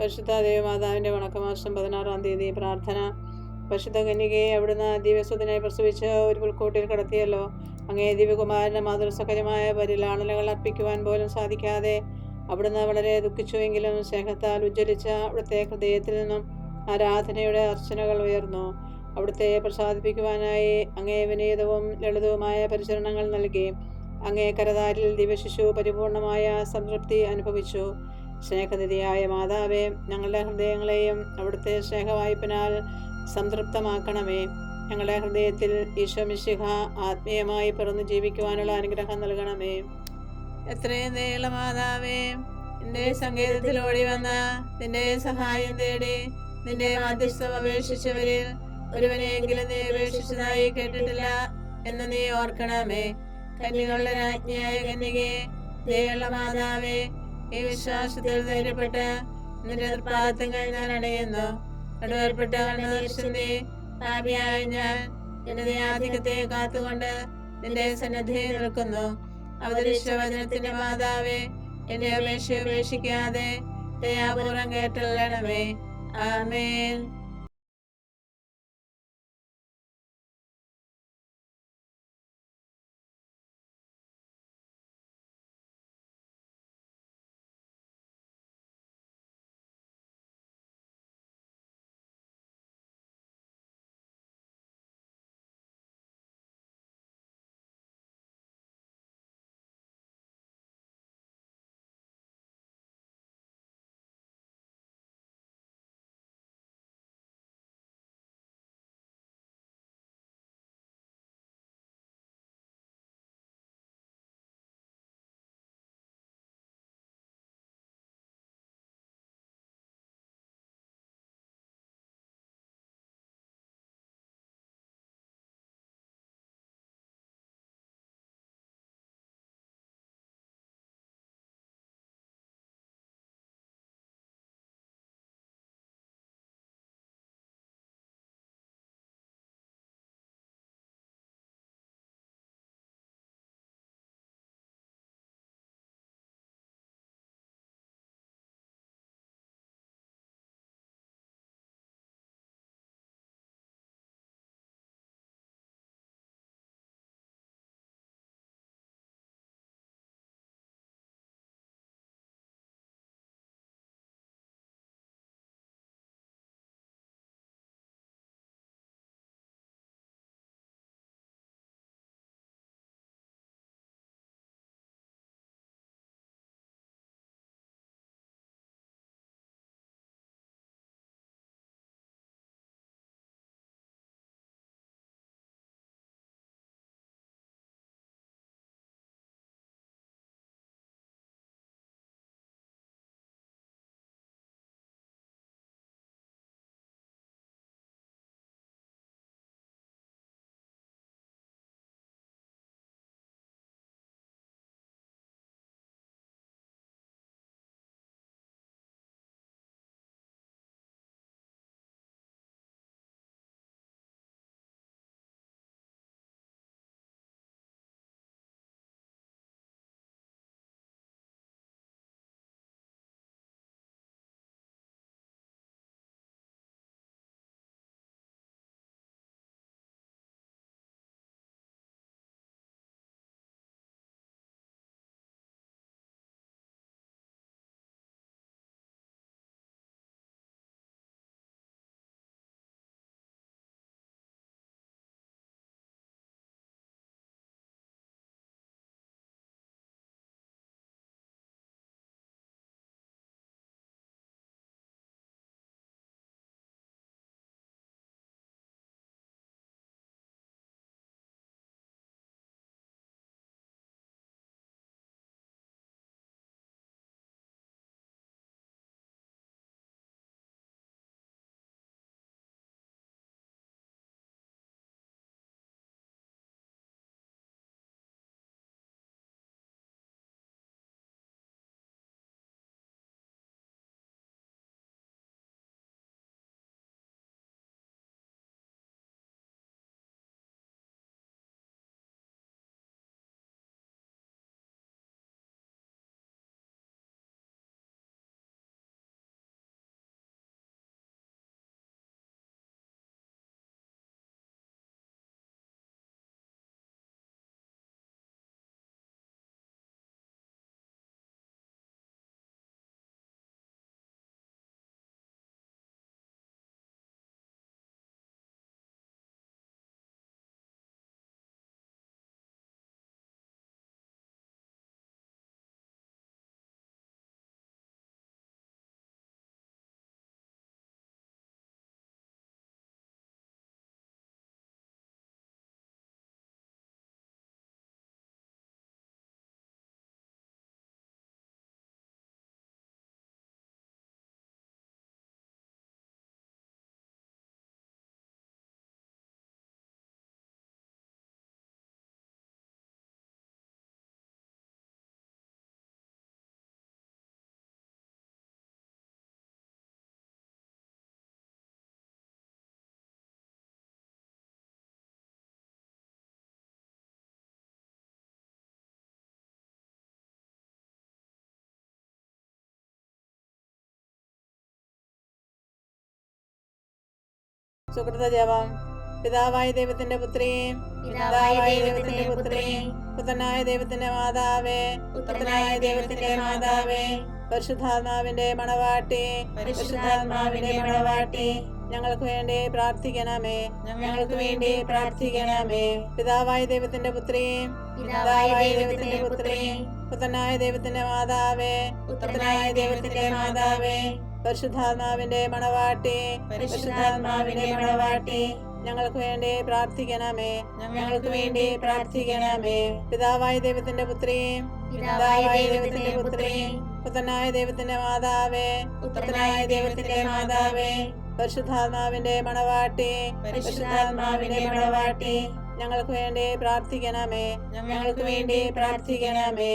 പരിശുദ്ധ ദേവമാതാവിന്റെ വണക്കമാസം പതിനാറാം തീയതി പ്രാർത്ഥന. പരിശുദ്ധ കന്യകയെ അവിടുന്ന് ദിവ്യസ്വത്തിനായി പ്രസവിച്ച് ഒരു പുൽക്കൂട്ടിൽ കടത്തിയല്ലോ. അങ്ങേ ദിവ്യകുമാരന്റെ മാതൃസഹജമായ പരിലാളനകൾ അർപ്പിക്കുവാൻ പോലും സാധിക്കാതെ അവിടുന്ന് വളരെ ദുഃഖിച്ചുവെങ്കിലും സ്നേഹത്താൽ ഉജ്ജ്വലിച്ച അവിടുത്തെ ഹൃദയത്തിൽ നിന്നും ആരാധനയുടെ അർച്ചനകൾ ഉയർന്നു. അവിടുത്തെ പ്രസാദിപ്പിക്കുവാനായി അങ്ങേ വിനീതവും ലളിതവുമായ പരിചരണങ്ങൾ നൽകി. അങ്ങേ കരതാരിൽ ദിവ്യശിശു പരിപൂർണമായ സംതൃപ്തി അനുഭവിച്ചു. സ്നേഹനിധിയായ മാതാവേ ഞങ്ങളുടെ ഹൃദയങ്ങളെയും അവിടുത്തെ സ്നേഹവായ്പിനാൽ സംതൃപ്തമാക്കണമേ. ഞങ്ങളുടെ ഹൃദയത്തിൽ ഈശോമിശിഹ ആത്മീയമായി പിറന്നു ജീവിക്കുവാനുള്ള അനുഗ്രഹം നൽകണമേ. എത്രയും നീള മാതാവേ നിന്റെ സങ്കേതത്തിൽ ഓടി വന്ന നിന്റെ സഹായം തേടി നിന്റെ മധ്യസ്ഥം അപേക്ഷിച്ചവരിൽ ഒരുവനെയെങ്കിലും നീ അപേക്ഷിച്ചതായി കേട്ടിട്ടില്ല എന്ന് നീ ഓർക്കണമേ. കന്യകളുടെ രാജ്ഞിയായ കന്യകെ ദയുള്ള മാതാവേ ഈ വിശ്വാസത്തിൽ ധൈര്യപ്പെട്ട് നിന്റെ തൃപ്പാദത്തങ്ങൾ ഞാൻ അടയുന്നു. അടുവേർപ്പെട്ട കണ്ണുദർശന്തി പാപിയായ ഞാൻ എന്റെ ആധിക്യത്തെ കാത്തുകൊണ്ട് നിന്റെ സന്നദ്ധി നിൽക്കുന്നു. അവതരിച്ച വചനത്തിന്റെ മാതാവേ എന്റെ അപേക്ഷ ഉപേക്ഷിക്കാതെ ദയാപൂർവം കേട്ടല്ലണമേ ആമേൻ. സുഹൃത ജപം പിതാവായ ദൈവത്തിന്റെ പുത്രി. പിതാവായ ദൈവത്തിന്റെ പുത്രി. പുത്രനായ ദൈവത്തിന്റെ മാതാവേ. പുത്രനായ ദൈവത്തിന്റെ മാതാവേ. പരിശുദ്ധാത്മാവിന്റെ മണവാട്ടി പരിശുദ്ധാത്മാവിന്റെ മണവാട്ടി ഞങ്ങൾക്ക് വേണ്ടി പ്രാർത്ഥിക്കണമേ ഞങ്ങൾക്ക് വേണ്ടി പ്രാർത്ഥിക്കണമേ. പിതാവായ ദൈവത്തിന്റെ പുത്രി പിതാവായ ദൈവത്തിന്റെ പുത്രി പുത്രനായ ദൈവത്തിന്റെ മാതാവേ പുത്രനായ ദൈവത്തിന്റെ മാതാവേ പരിശുദ്ധാത്മാവിന്റെ മണവാട്ടി പരിശുദ്ധാത്മാവിന്റെ മണവാട്ടി ഞങ്ങൾക്ക് വേണ്ടി പ്രാർത്ഥിക്കണമേ ഞങ്ങൾക്ക് വേണ്ടി പ്രാർത്ഥിക്കണമേ. പിതാവായ ദൈവത്തിന്റെ പുത്രി പിതാവായ ദൈവത്തിന്റെ പുത്രി പുത്രനായ ദൈവത്തിന്റെ മാതാവേ പുത്രനായ ദൈവത്തിന്റെ മാതാവേ പരിശുദ്ധാത്മാവിന്റെ മണവാട്ടി പരിശുദ്ധാത്മാവിന്റെ മണവാട്ടി ഞങ്ങൾക്ക് വേണ്ടി പ്രാർത്ഥിക്കണമേ ഞങ്ങൾക്ക് വേണ്ടി പ്രാർത്ഥിക്കണമേ.